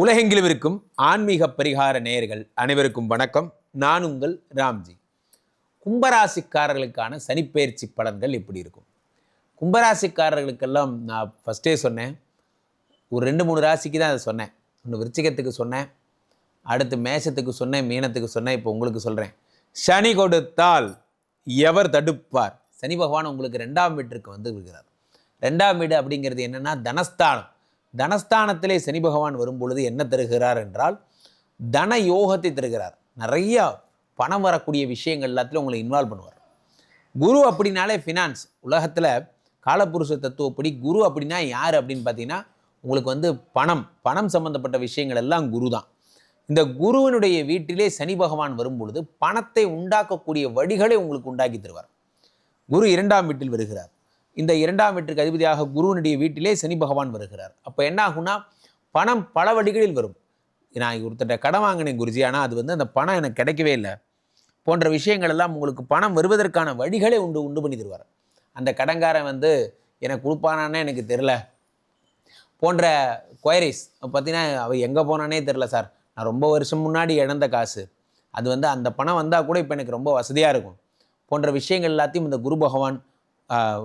உலகெங்கிலும் இருக்கும் ஆன்மீக பரிகார நேயர்கள் அனைவருக்கும் வணக்கம். நான் உங்கள் ராம்ஜி. கும்பராசிக்காரர்களுக்கான சனிப்பெயர்ச்சி பலன்கள் எப்படி இருக்கும்? கும்பராசிக்காரர்களுக்கெல்லாம் நான் ஃபஸ்ட்டே சொன்னேன். ஒரு ரெண்டு மூணு ராசிக்கு தான் அதை சொன்னேன். ஒன்று விருச்சிகத்துக்கு சொன்னேன். அடுத்து மேஷத்துக்கு சொன்னேன் மீனத்துக்கு சொன்னேன். இப்போ உங்களுக்கு சொல்கிறேன் சனி கொடுத்தால் எவர் தடுப்பார்? சனி பகவான் உங்களுக்கு ரெண்டாம் வீட்டிற்கு வந்து விடுகிறார். ரெண்டாம் வீடு அப்படிங்கிறது என்னென்னா தனஸ்தானம். தனஸ்தானத்திலே சனி பகவான் வரும் பொழுது என்ன தருகிறார் என்றால் தன யோகத்தை தருகிறார். நிறைய பணம் வரக்கூடிய விஷயங்கள் எல்லாத்திலும் உங்களை இன்வால்வ் பண்ணுவார். குரு அப்படின்னாலே ஃபினான்ஸ் உலகத்தில் காலப்புருஷ தத்துவப்படி குரு அப்படின்னா யார் அப்படின்னு பார்த்தீங்கன்னா உங்களுக்கு வந்து பணம் பணம் சம்மந்தப்பட்ட விஷயங்கள் எல்லாம் குரு தான். இந்த குருவினுடைய வீட்டிலே சனி பகவான் வரும் பொழுது பணத்தை உண்டாக்கக்கூடிய வழிகளை உங்களுக்கு உண்டாக்கி தருவார். குரு இரண்டாம் வீட்டில் வருகிறார். இந்த இரண்டாம் வீட்டுக்கு அதிபதியாக குருவினுடைய வீட்டிலே சனி பகவான் வருகிறார். அப்போ என்ன ஆகும்னா பணம் பல வழிகளில் வரும். நான் ஒருத்தட்ட கடன் வாங்கினேன் குருஜி ஆனால் அது வந்து அந்த பணம் எனக்கு கிடைக்கவே இல்லை. போன்ற விஷயங்கள் எல்லாம் உங்களுக்கு பணம் வருவதற்கான வழிகளை உண்டு உண்டு பண்ணி தருவார். அந்த கடன்காரன் வந்து எனக்கு கொடுப்பானானே எனக்கு தெரில போன்ற கொயரிஸ் பார்த்தீங்கன்னா அவள் எங்கே போனானே தெரில சார். நான் ரொம்ப வருஷம் முன்னாடி இழந்த காசு. அது வந்து அந்த பணம் வந்தால் கூட இப்போ எனக்கு ரொம்ப வசதியாக இருக்கும். போன்ற விஷயங்கள் எல்லாத்தையும் இந்த குரு பகவான்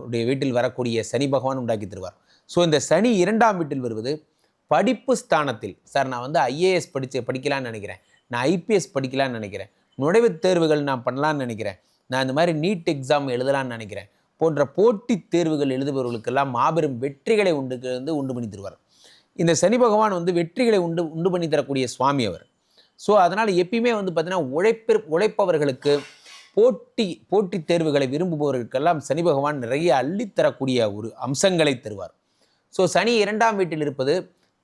உடைய வீட்டில் வரக்கூடிய சனி பகவான் உண்டாக்கி தருவார். ஸோ இந்த சனி இரண்டாம் வீட்டில் வருவது படிப்பு ஸ்தானத்தில். சார் நான் வந்து ஐஏஎஸ் படித்து படிக்கலான்னு நினைக்கிறேன். நான் ஐபிஎஸ் படிக்கலாம்னு நினைக்கிறேன். நுழைவுத் தேர்வுகள் நான் பண்ணலான்னு நினைக்கிறேன். நான் இந்த மாதிரி நீட் எக்ஸாம் எழுதலாம்னு நினைக்கிறேன். போன்ற போட்டித் தேர்வுகள் எழுதுபவர்களுக்கெல்லாம் மாபெரும் வெற்றிகளை உண்டு வந்து உண்டு பண்ணி தருவார். இந்த சனி பகவான் வந்து வெற்றிகளை உண்டு உண்டு பண்ணி தரக்கூடிய சுவாமி அவர். ஸோ அதனால் எப்பயுமே வந்து பார்த்திங்கன்னா உழைப்பிற் உழைப்பவர்களுக்கு போட்டி போட்டித் தேர்வுகளை விரும்புபவர்களுக்கெல்லாம் சனி பகவான் நிறைய அள்ளித்தரக்கூடிய ஒரு அம்சங்களை தருவார். ஸோ சனி இரண்டாம் வீட்டில் இருப்பது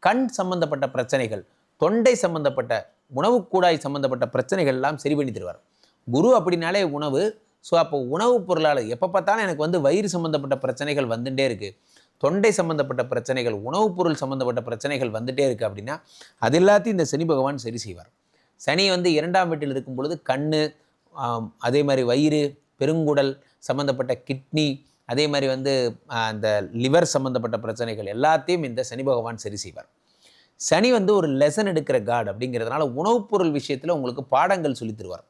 கண் சம்பந்தப்பட்ட பிரச்சனைகள் தொண்டை சம்பந்தப்பட்ட உணவு கூடாய் சம்பந்தப்பட்ட பிரச்சனைகள் எல்லாம் சரி பண்ணி தருவார். குரு அப்படின்னாலே உணவு. ஸோ அப்போ உணவுப் பொருளாளர் எப்போ பார்த்தாலும் எனக்கு வந்து வயிறு சம்பந்தப்பட்ட பிரச்சனைகள் வந்துட்டே இருக்குது தொண்டை சம்பந்தப்பட்ட பிரச்சனைகள் உணவுப் பொருள் சம்பந்தப்பட்ட பிரச்சனைகள் வந்துட்டே இருக்குது அப்படின்னா அது எல்லாத்தையும் இந்த சனி பகவான் சரி செய்வார். சனி வந்து இரண்டாம் வீட்டில் இருக்கும் பொழுது கண் அதே மாதிரி வயிறு பெருங்குடல் சம்மந்தப்பட்ட கிட்னி அதே மாதிரி வந்து அந்த லிவர் சம்மந்தப்பட்ட பிரச்சனைகள் எல்லாத்தையும் இந்த சனி பகவான் சரி செய்வார். சனி வந்து ஒரு லெசன் எடுக்கிற காட் அப்படிங்கிறதுனால உணவுப் பொருள் விஷயத்தில் உங்களுக்கு பாடங்கள் சொல்லி தருவார்.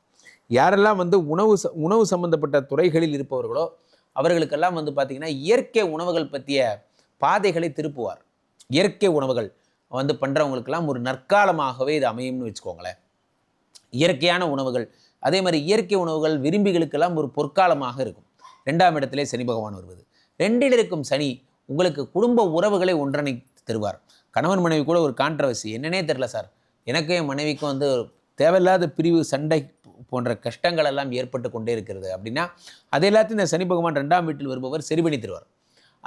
யாரெல்லாம் வந்து உணவு ச- உணவு சம்மந்தப்பட்ட துறைகளில் இருப்பவர்களோ அவர்களுக்கெல்லாம் வந்து பார்த்திங்கன்னா இயற்கை உணவுகள் பற்றிய பாதைகளை திருப்புவார். இயற்கை உணவுகள் வந்து பண்ணுறவங்களுக்கெல்லாம் ஒரு நற்காலமாகவே இது அமையும்னு வச்சுக்கோங்களேன். இயற்கையான உணவுகள் அதே மாதிரி இயற்கை உணவுகள் விரும்பிகளுக்கெல்லாம் ஒரு பொற்காலமாக இருக்கும். ரெண்டாம் இடத்திலே சனி பகவான் வருவது. ரெண்டில் இருக்கும் சனி உங்களுக்கு குடும்ப உறவுகளை ஒன்றிணைத்து தருவார். கணவன் மனைவி கூட ஒரு கான்ட்ரவர்சி என்னன்னே தெரில சார். எனக்கும் என் மனைவிக்கும் வந்து தேவையில்லாத பிரிவு சண்டை போன்ற கஷ்டங்கள் எல்லாம் ஏற்பட்டு கொண்டே இருக்கிறது. அப்படின்னா அது எல்லாத்தையும் இந்த சனி பகவான் ரெண்டாம் வீட்டில் வருபவர் சரி பண்ணி தருவார்.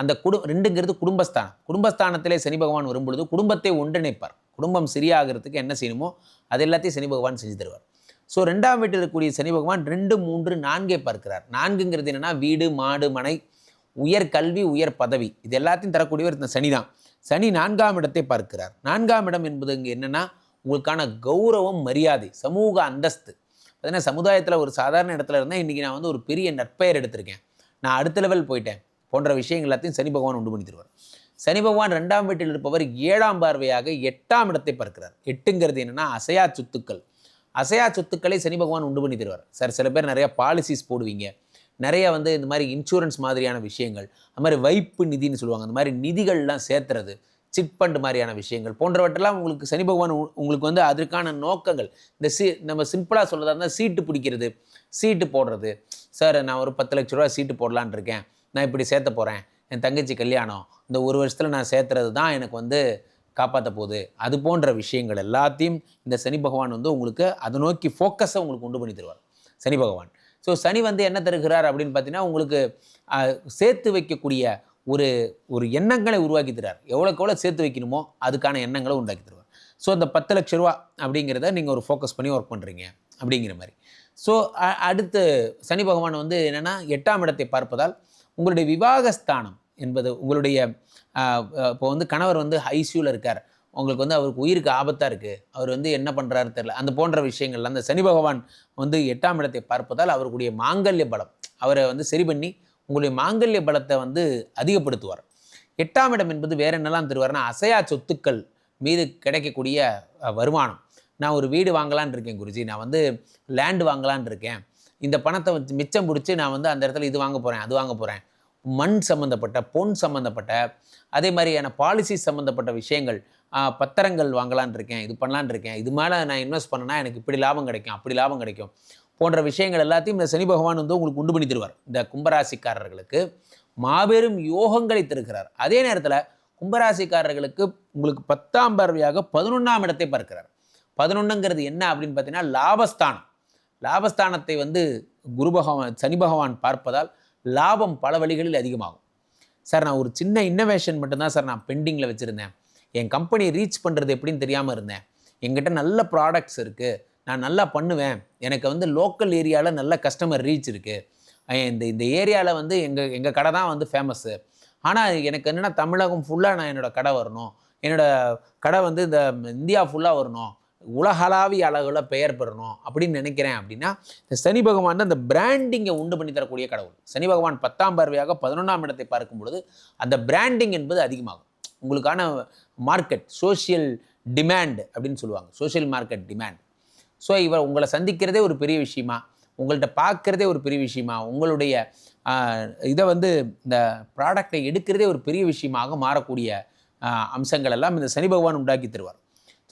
அந்த குடு ரெண்டுங்கிறது குடும்பஸ்தானம். குடும்பஸ்தானத்திலே சனி பகவான் வரும்பொழுது குடும்பத்தை ஒன்றிணைப்பார். குடும்பம் சரியாகிறதுக்கு என்ன செய்யணுமோ அது எல்லாத்தையும் சனி பகவான் செஞ்சு தருவார். ஸோ ரெண்டாம் வீட்டில் இருக்கக்கூடிய சனி பகவான் ரெண்டு மூன்று நான்கே பார்க்கிறார். நான்குங்கிறது என்னென்னா வீடு மாடு மனை உயர் கல்வி உயர் பதவி. இது எல்லாத்தையும் தரக்கூடியவர் இந்த சனி தான். சனி நான்காம் இடத்தை பார்க்கிறார். நான்காம் இடம் என்பது இங்கே என்னென்னா உங்களுக்கான கௌரவம் மரியாதை சமூக அந்தஸ்து. பார்த்தீங்கன்னா சமுதாயத்தில் ஒரு சாதாரண இடத்துல இருந்தால் இன்றைக்கி நான் வந்து ஒரு பெரிய நற்பெயர் எடுத்திருக்கேன். நான் அடுத்த லெவல் போயிட்டேன். போன்ற விஷயங்கள் எல்லாத்தையும் சனி பகவான் உண்டு பண்ணி தருவார். சனி பகவான் ரெண்டாம் வீட்டில் இருப்பவர் ஏழாம் பார்வையாக எட்டாம் இடத்தை பார்க்கிறார். எட்டுங்கிறது என்னென்னா அசையா சொத்துக்கள். அசையா சொத்துக்களை சனி பகவான் உண்டு பண்ணி தருவார். சார் சில பேர் நிறைய பாலிசிஸ் போடுவீங்க. நிறைய வந்து இந்த மாதிரி இன்சூரன்ஸ் மாதிரியான விஷயங்கள் அது மாதிரி வைப்பு நிதின்னு சொல்லுவாங்க. அந்த மாதிரி நிதிகள்லாம் சேர்த்துறது சிட் ஃபண்ட் மாதிரியான விஷயங்கள் போன்றவற்றெல்லாம் உங்களுக்கு சனி பகவான் உ- உங்களுக்கு வந்து அதற்கான நோக்கங்கள். இந்த சீ நம்ம சிம்பிளாக சொல்கிறதா இருந்தால் சீட்டு பிடிக்கிறது சீட்டு போடுறது. சார் நான் ஒரு பத்து லட்ச ரூபா சீட்டு போடலான்னு இருக்கேன். நான் இப்படி சேர்த்த போகிறேன் என் தங்கச்சி கல்யாணம் இந்த ஒரு வருஷத்தில் நான் சேர்த்துறது தான் எனக்கு வந்து காப்பாற்ற போகுது அது போன்ற விஷயங்கள் எல்லாத்தையும் இந்த சனி பகவான் வந்து உங்களுக்கு அதை நோக்கி ஃபோக்கஸை உங்களுக்கு உண்டு பண்ணி தருவார். சனி பகவான். ஸோ சனி வந்து என்ன தருகிறார் அப்படின்னு பார்த்தீங்கன்னா உங்களுக்கு சேர்த்து வைக்கக்கூடிய ஒரு ஒரு எண்ணங்களை உருவாக்கி தருவார். எவ்வளோக்கு எவ்வளோ சேர்த்து வைக்கணுமோ அதுக்கான எண்ணங்களை உண்டாக்கி தருவார். ஸோ அந்த பத்து லட்ச ரூபா அப்படிங்கிறத நீங்கள் ஒரு ஃபோக்கஸ் பண்ணி ஒர்க் பண்ணுறீங்க அப்படிங்கிற மாதிரி. ஸோ அடுத்து சனி பகவான் வந்து என்னென்னா எட்டாம் இடத்தை பார்ப்பதால் உங்களுடைய விவாகஸ்தானம் என்பது உங்களுடைய இப்போ வந்து கணவர் வந்து ஐசியூவில் இருக்கார். உங்களுக்கு வந்து அவருக்கு உயிருக்கு ஆபத்தாக இருக்குது அவர் வந்து என்ன பண்ணுறாரு தெரில அந்த போன்ற விஷயங்கள் அந்த சனி பகவான் வந்து எட்டாம் இடத்தை பார்ப்பதால் அவருடைய மாங்கல்ய பலம் அவரை வந்து சரி பண்ணி உங்களுடைய மாங்கல்ய பலத்தை வந்து அதிகப்படுத்துவார். எட்டாம் இடம் என்பது வேற என்னெல்லாம் தருவார்னா அசையா சொத்துக்கள் மீது கிடைக்கக்கூடிய வருமானம். நான் ஒரு வீடு வாங்கலான்னு இருக்கேன் குருஜி. நான் வந்து லேண்டு வாங்கலான்னு இருக்கேன். இந்த பணத்தை வச்சு மிச்சம் பிடிச்சி நான் வந்து அந்த இடத்துல இது வாங்க போகிறேன் அது வாங்க போகிறேன் மண் சம்மந்தப்பட்ட பொன் சம்மந்தப்பட்ட அதே மாதிரியான பாலிசி சம்மந்தப்பட்ட விஷயங்கள் பத்திரங்கள் வாங்கலான் இருக்கேன் இது பண்ணலான்னு இருக்கேன் இது மேலே நான் இன்வெஸ்ட் பண்ணனா எனக்கு இப்படி லாபம் கிடைக்கும் அப்படி லாபம் கிடைக்கும் போன்ற விஷயங்கள் எல்லாத்தையும் இந்த சனி பகவான் வந்து உங்களுக்கு உண்டு பண்ணி தருவார். இந்த கும்பராசிக்காரர்களுக்கு மாபெரும் யோகங்களை தருகிறார். அதே நேரத்தில் கும்பராசிக்காரர்களுக்கு உங்களுக்கு பத்தாம் பார்வையாக பதினொன்றாம் இடத்தை பார்க்கிறார். பதினொன்றுங்கிறது என்ன அப்படின்னு பார்த்தீங்கன்னா லாபஸ்தானம். லாபஸ்தானத்தை வந்து குரு பகவான் சனி பகவான் பார்ப்பதால் லாபம் பல வழிகளில் அதிகமாகும். சார் நான் ஒரு சின்ன இன்னோவேஷன் மட்டும்தான் சார் நான் பெண்டிங்கில் வச்சுருந்தேன். என் கம்பெனி ரீச் பண்ணுறது எப்படின்னு தெரியாமல் இருந்தேன். என்கிட்ட நல்ல ப்ராடக்ட்ஸ் இருக்குது நான் நல்லா பண்ணுவேன். எனக்கு வந்து லோக்கல் ஏரியாவில் நல்ல கஸ்டமர் ரீச் இருக்குது இந்த இந்த ஏரியாவில் வந்து எங்கள் எங்கள் கடை தான் வந்து ஃபேமஸ்ஸு ஆனால் எனக்கு என்னென்னா தமிழகம் ஃபுல்லாக நான் என்னோடய கடை வரணும். என்னோடய கடை வந்து இந்த இந்தியா ஃபுல்லாக வரணும். உலகளாவிய அளவில் பெயர் பெறணும் அப்படின்னு நினைக்கிறேன் அப்படின்னா இந்த சனி பகவான் தான் அந்த பிராண்டிங்கை உண்டு பண்ணி தரக்கூடிய கடவுள். சனி பகவான் பத்தாம் பார்வையாக பதினொன்றாம் இடத்தை பார்க்கும் பொழுது அந்த பிராண்டிங் என்பது அதிகமாகும். உங்களுக்கான மார்க்கெட் சோஷியல் டிமாண்ட் அப்படின்னு சொல்லுவாங்க. சோஷியல் மார்க்கெட் டிமாண்ட் ஸோ இவர் உங்களை சந்திக்கிறதே ஒரு பெரிய விஷயமா? உங்கள்கிட்ட பார்க்குறதே ஒரு பெரிய விஷயமா? உங்களுடைய இதை வந்து இந்த ப்ராடக்டை எடுக்கிறதே ஒரு பெரிய விஷயமாக மாறக்கூடிய அம்சங்கள் எல்லாம் இந்த சனி பகவான் உண்டாக்கி தருவார்.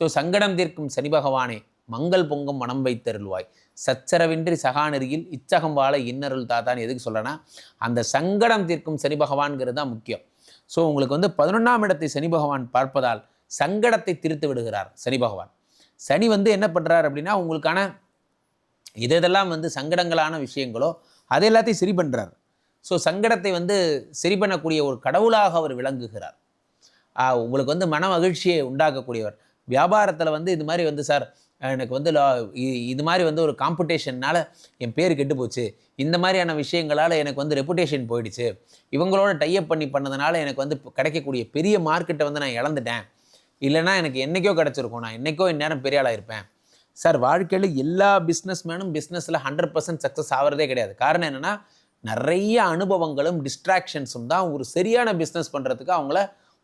ஸோ சங்கடம் தீர்க்கும் சனி பகவானே மங்கள் பொங்கும் மனம் வைத்தருள்வாய். சச்சரவின்றி சகாநெறியில் இச்சகம் வாழ இன்னருள் தாத்தான்னு எதுக்கு சொல்கிறேன்னா அந்த சங்கடம் தீர்க்கும் சனி பகவான்கிறது தான் முக்கியம். ஸோ உங்களுக்கு வந்து பதினொன்றாம் இடத்தை சனி பகவான் பார்ப்பதால் சங்கடத்தை திருத்து விடுகிறார் சனி பகவான். சனி வந்து என்ன பண்ணுறார் அப்படின்னா உங்களுக்கான இதெல்லாம் வந்து சங்கடங்களான விஷயங்களோ அது எல்லாத்தையும் சரி பண்ணுறார் ஸோ சங்கடத்தை வந்து சரி பண்ணக்கூடிய ஒரு கடவுளாக அவர் விளங்குகிறார். ஆஹ் உங்களுக்கு வந்து மன மகிழ்ச்சியை உண்டாக்கக்கூடியவர். வியாபாரத்தில் வந்து இது மாதிரி வந்து சார் எனக்கு வந்து இது மாதிரி வந்து ஒரு காம்படிஷன்னால் என் பேர் கெட்டு போச்சு. இந்த மாதிரியான விஷயங்களால் எனக்கு வந்து ரெப்புடேஷன் போயிடுச்சு. இவங்களோட டைப் பண்ணி பண்ணதுனால எனக்கு வந்து கிடைக்கக்கூடிய பெரிய மார்க்கெட்டை வந்து நான் இழந்துட்டேன். இல்லைன்னா எனக்கு என்னைக்கோ கிடச்சிருக்கும். நான் என்றைக்கோ இந்நேரம் பெரிய ஆளாக இருப்பேன். சார் வாழ்க்கையில் எல்லா பிஸ்னஸ்மேனும் பிஸ்னஸில் ஹண்ட்ரட் பர்சன்ட் சக்ஸஸ் ஆகிறதே கிடையாது. காரணம் என்னென்னா நிறைய அனுபவங்களும் டிஸ்ட்ராக்ஷன்ஸும் தான் ஒரு சரியான பிஸ்னஸ் பண்ணுறதுக்கு அவங்கள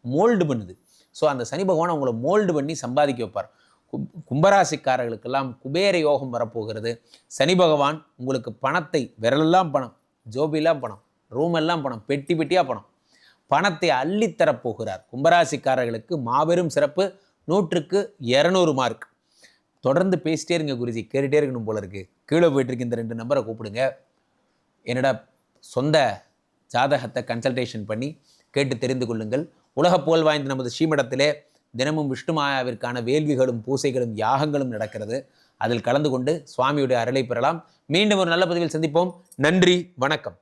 மோல்டு பண்ணுது. ஸோ அந்த சனி பகவான் அவங்கள மோல்டு பண்ணி சம்பாதிக்க வைப்பார். கும்- கும்பராசிக்காரர்களுக்கெல்லாம் குபேர யோகம் வரப்போகிறது. சனி பகவான் உங்களுக்கு பணத்தை விரலெல்லாம் பணம் ஜோபிலாம் பணம் ரூம் எல்லாம் பணம் பெட்டி பெட்டியாக பணம் பணத்தை அள்ளித்தரப் போகிறார் கும்பராசிக்காரர்களுக்கு மாபெரும் சிறப்பு நூற்றுக்கு இரநூறு மார்க் தொடர்ந்து பேசிட்டே இருங்க குருஜி கேட்டுட்டே இருக்கணும் போல இருக்கு. கீழே போயிட்டுருக்கு இந்த ரெண்டு நம்பரை கூப்பிடுங்க. என்னோட சொந்த ஜாதகத்தை கன்சல்டேஷன் பண்ணி கேட்டு தெரிந்து கொள்ளுங்கள். உலக புகழ் வாய்ந்த நமது ஸ்ரீமடத்திலே தினமும் விஷ்ணுமாயாவிற்கான வேள்விகளும் பூசைகளும் யாகங்களும் நடக்கிறது. அதில் கலந்து கொண்டு சுவாமியுடைய அருளை பெறலாம். மீண்டும் ஒரு நல்ல பதிவில் சந்திப்போம். நன்றி வணக்கம்.